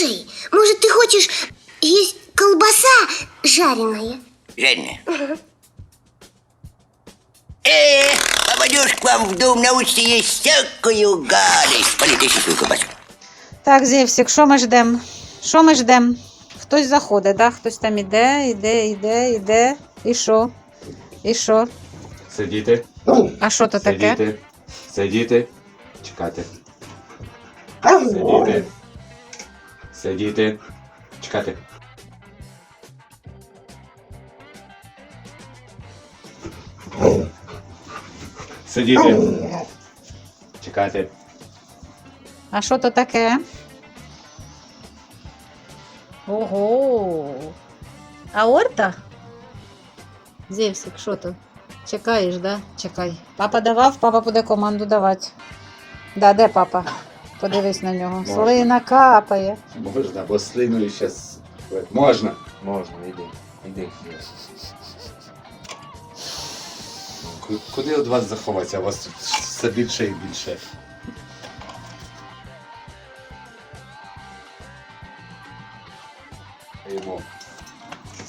Скажи, может, ты хочешь есть колбаса жареная? Женя. Э, попадешь к вам в дом, научишься есть всякую гадость. Полетишь свою колбасу. Так, Зевсик, що ми ждемо? Що ми ждемо? Хтось заходить, да? хтось там іде, іде, іде, іде. І що? І що? Сидіти, А що то таке? сидіти, сидіти, чекати. Сидіти. Сидіти, чекати. Сидіти. Чекати. А що то таке? Ого. Аорта? Зевсик, що то? Чекаєш, да? Чекай. Папа давав, папа буде команду давати. Да, де папа? Подивись на нього. Можна. Слина капає. Можна, бо слиною зараз. Можна. Можна, іди. Іди. Куди від вас заховатися? У вас тут все більше і більше.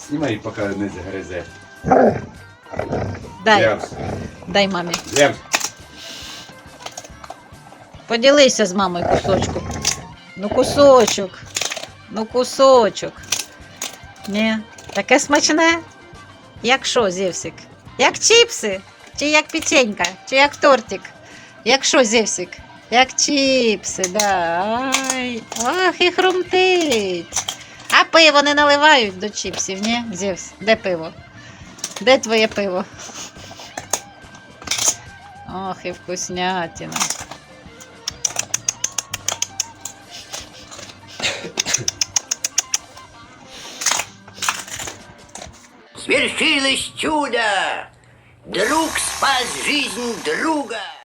Знімай, поки не загризе. Дай, дай мамі. лям. Поділися з мамою кусочком. Ну, кусочок. Ну, кусочок. Ні. Таке смачне. Як що, Зевсик? Як чіпси? Чи як печенька? Чи як тортик? Як що, Зевсик? Як чіпси, да. Ай, ах, і хрумтить. А пиво не наливають до чіпсів, ні? Зевс, де пиво? Де твоє пиво? Ох, і вкуснятина. Свершилось чудо! Друг спас жизнь друга!